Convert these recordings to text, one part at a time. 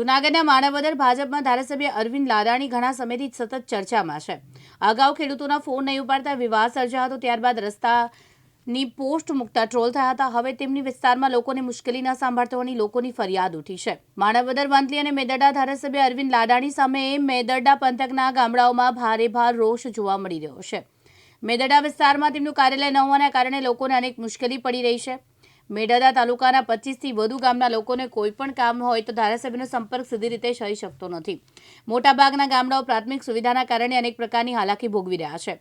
જૂનાગઢના માણાવદર ભાજપમાં ધારાસભ્ય અરવિંદ લાદાણી ઘણા સમયથી સતત ચર્ચામાં છે. અગાઉ ખેડૂતોના ફોન નહીં ઉપાડતા વિવાદ સર્જાયો હતો, ત્યારબાદ રસ્તાની પોસ્ટ મૂકતા ટ્રોલ થયા હતા. હવે તેમની વિસ્તારમાં લોકોને મુશ્કેલી ન સાંભળતા હોવાની લોકોની ફરિયાદ ઉઠી છે. માણાવદર વાંતલી અને મેદરડા ધારાસભ્ય અરવિંદ લાડાણી સામે મેદરડા પંથકના ગામડાઓમાં ભારે ભાર રોષ જોવા મળી રહ્યો છે. મેદરડા વિસ્તારમાં તેમનું કાર્યાલય ન હોવાના કારણે લોકોને અનેક મુશ્કેલી પડી રહી છે. મેડડા તાલુકાના પચીસથી વધુ ગામના લોકોને કોઈ પણ કામ હોય તો ધારાસભ્યનો સંપર્ક સીધી રીતે થઈ શકતો નથી. મોટાભાગના ગામડાઓ પ્રાથમિક સુવિધાના કારણે અનેક પ્રકારની હાલાકી ભોગવી રહ્યા છે.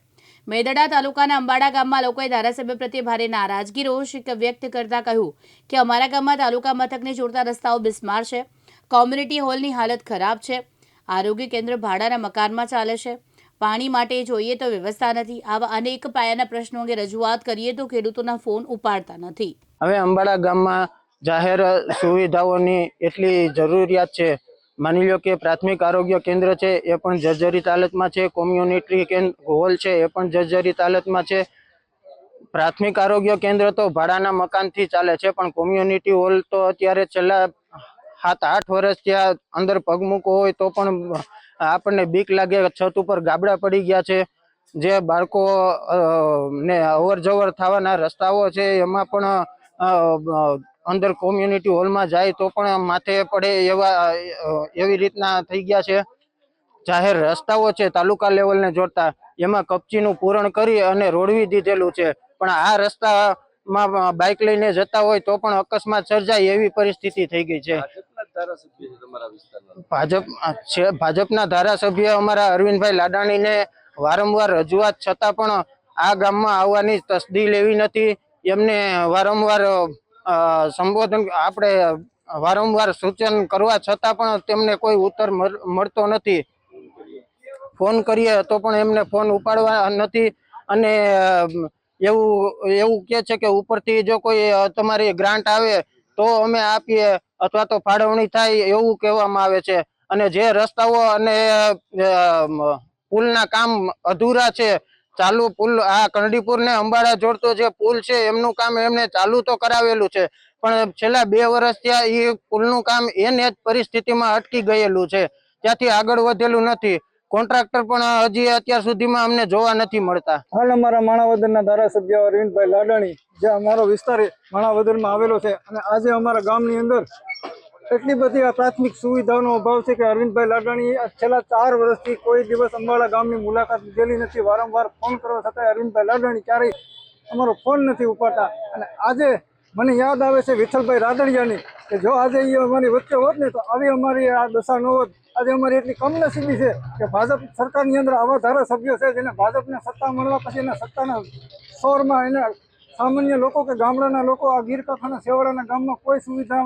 મેદડા તાલુકાના અંબાડા ગામમાં લોકોએ ધારાસભ્ય પ્રત્યે ભારે નારાજગી, રોષ વ્યક્ત કરતા કહ્યું કે અમારા ગામમાં તાલુકા મથકને જોડતા રસ્તાઓ બિસ્માર છે. કોમ્યુનિટી હોલની હાલત ખરાબ છે. આરોગ્ય કેન્દ્ર ભાડાના મકાનમાં ચાલે છે. પાણી માટે જોઈએ તો વ્યવસ્થા નથી. આવા અનેક પાયાના પ્રશ્નો અંગે રજૂઆત કરીએ તો ખેડૂતોના ફોન ઉપાડતા નથી. હવે અંબાડા ગામમાં જાહેર સુવિધાઓની એટલી જરૂરિયાત છે. માની લો કે પ્રાથમિક આરોગ્ય કેન્દ્ર છે, એ પણ જર્જરિત હાલતમાં છે. કોમ્યુનિટી હોલ છે, એ પણ જર્જરિત હાલતમાં છે. પ્રાથમિક આરોગ્ય કેન્દ્ર તો ભાડાના મકાનથી ચાલે છે, પણ કોમ્યુનિટી હોલ તો અત્યારે છેલ્લા સાત આઠ વર્ષ ત્યાં અંદર પગ મૂકો હોય તો પણ આપણને બીક લાગે, છત ઉપર ગાબડા પડી ગયા છે. જે બાળકો ને અવર જવર થવાના રસ્તાઓ છે, એમાં પણ અંદર કોમ્યુનિટી હોલમાં જાય તો પણ માથે પડે એવા એવી રીતના થઈ ગયા છે. જાહેર રસ્તાઓ છે, તાલુકા લેવલને જોડતા. એમાં કપચીનું પૂરણ કરી અને રોડવી દીધેલું છે. પણ આ રસ્તામાં બાઇક લઈને જતા હોય તો પણ અકસ્માત સર્જાય એવી પરિસ્થિતિ થઈ ગઈ છે. ભાજપ છે, ભાજપના ધારાસભ્ય અમારા અરવિંદભાઈ લાડાણીને વારંવાર રજૂઆત છતાં પણ આ ગામમાં આવવાની તસદી લેવી નથી. એમને વારંવાર સંબોધન, આપણે વારંવાર સૂચન કરવા છતાં પણ તેમને કોઈ ઉત્તર મળ- મળતો નથી. ફોન કરીએ તો પણ એમને ફોન ઉપાડવા નથી. અને એવું એવું કે છે કે ઉપરથી જો કોઈ તમારી ગ્રાન્ટ આવે તો અમે આપીએ અથવા તો ફાળવણી થાય એવું કહેવામાં આવે છે. અને જે રસ્તાઓ અને પુલના કામ અધૂરા છે, ચાલુ પુલ, આ કરડીપુર ને અંબાડા જોડતો જે પુલ છે, એમનું કામ એમને ચાલુ તો કરાવેલું છે. પણ છેલ્લા બે વર્ષ ત્યાં એ પુલનું કામ એને જ પરિસ્થિતિમાં અટકી ગયેલું છે. ત્યાંથી આગળ વધેલું નથી. કોન્ટ્રાક્ટર પણ હજી અત્યાર સુધીમાં અમને જોવા નથી મળતા. હાલ અમારા માણાવદરના ધારાસભ્ય અરવિંદભાઈ લાડાણી, જે અમારો વિસ્તાર માણાવદરમાં આવેલો છે અને આજે અમારા ગામની અંદર એટલી બધી પ્રાથમિક સુવિધાઓનો અભાવ છે કે અરવિંદભાઈ લાડાણી છેલ્લા ચાર વર્ષથી કોઈ દિવસ અંબાળા ગામની મુલાકાત લીધેલી નથી. વારંવાર ફોન કરવા છતાં અરવિંદભાઈ લાડાણી ક્યારેય અમારો ફોન નથી ઉપાડતા. અને આજે મને યાદ આવે છે વિઠ્ઠલભાઈ રાદડિયાની કે જો આજે એ અમારી વચ્ચે હોત ને તો આવી અમારી આ દશા ન હોત. આજે અમારી એટલી કમનસીબી છે કે ભાજપ સરકારની અંદર આવા ધારાસભ્યો છે જેને ભાજપને સત્તા મળવા પછી એના સત્તાના શોરમાં એને સામાન્ય લોકો કે ગામડાના લોકો આ ગીર સેવાડાના ગામમાં કોઈ સુવિધા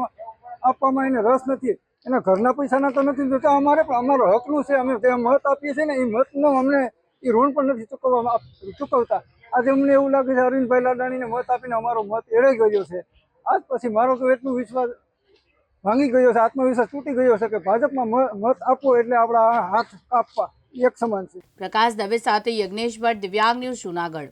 આપવામાં એને રસ નથી. એના ઘરના પૈસાના તો નથી જોતા અમારે પણ અમારો હકનું છે. અમે જે મત આપીએ છીએ ને એ મતનો અમને એ ઋણ પણ નથી ચૂકવવામાં ચૂકવતા. આજે અમને એવું લાગે છે અરવિંદભાઈ લાડાણીને મત આપીને અમારો મત એળાઈ ગયો છે. આજ પછી મારો તો એટલું વિશ્વાસ ભાંગી ગયો છે, આત્મવિશ્વાસ તૂટી ગયો છે કે ભાજપમાં મત આપવો એટલે આપણા હાથ આપવા, એક સમાન છે. પ્રકાશ દવે સાથે યજ્ઞેશ ભટ્ટ દિવ્યાંગ ન્યૂઝ જૂનાગઢ.